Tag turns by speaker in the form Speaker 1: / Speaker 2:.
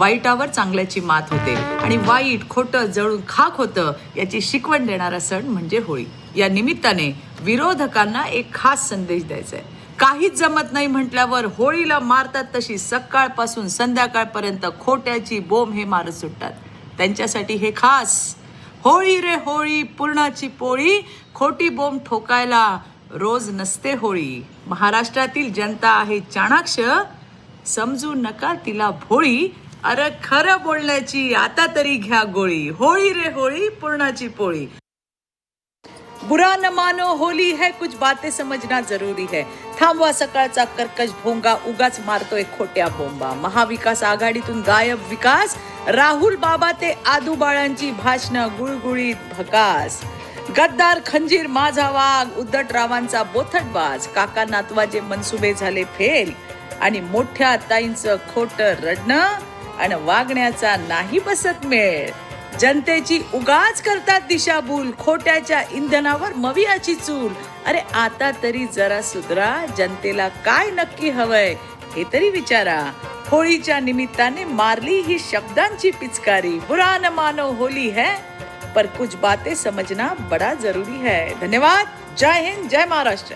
Speaker 1: वाईटावर चांगल्याची मात होते आणि वाईट खोटं जळून खाक होतं याची शिकवण देणारा सण म्हणजे होळी. या निमित्ताने विरोधकांना एक खास संदेश द्यायचा आहे. काहीच जमत नाही म्हटल्यावर होळीला मारतात तशी सकाळपासून संध्याकाळपर्यंत खोट्याची बोंब हे मारत सुटतात. त्यांच्यासाठी हे खास. होळी रे होळी पूर्णाची पोळी खोटी बोंब ठोकायला रोज नसते होळी. महाराष्ट्रातील जनता आहे चाणाक्ष. समजू नका तिला भोळी. अरे खरं बोलण्याची आता तरी घ्या गोळी. होळी रे होळी पूर्णाची पोळी. बुरा न मानो होली है कुछ बातें समजना जरुरी है. थांबवा सकाळचा कर्कश भोंगा उगाच मारतोय खोट्या बोंबा. महाविकास आघाडीतून गायब विकास राहुल बाबा ते आदू बाळांची भाषणं गुळगुळीत भकास. गद्दार खंजीर माझा वाघ उद्धटरावांचा बोथटबाज. काका नातवाचे मनसुबे झाले फेल. आणि मोठ्या ताईंचं खोट रडणं आणि वागण्याचा नाही बसत मेळ. जनतेची उगाच करतात दिशाभूल खोट्याच्या इंधनावर मवियाची चूल. अरे आता तरी जरा सुधरा जनतेला काय नक्की हवंय हे तरी विचारा. होळीच्या निमित्ताने मारली ही शब्दांची पिचकारी. बुरा न मानो होली है पर कुछ बातें समझना बड़ा जरूरी है. धन्यवाद. जय हिंद जय महाराष्ट्र.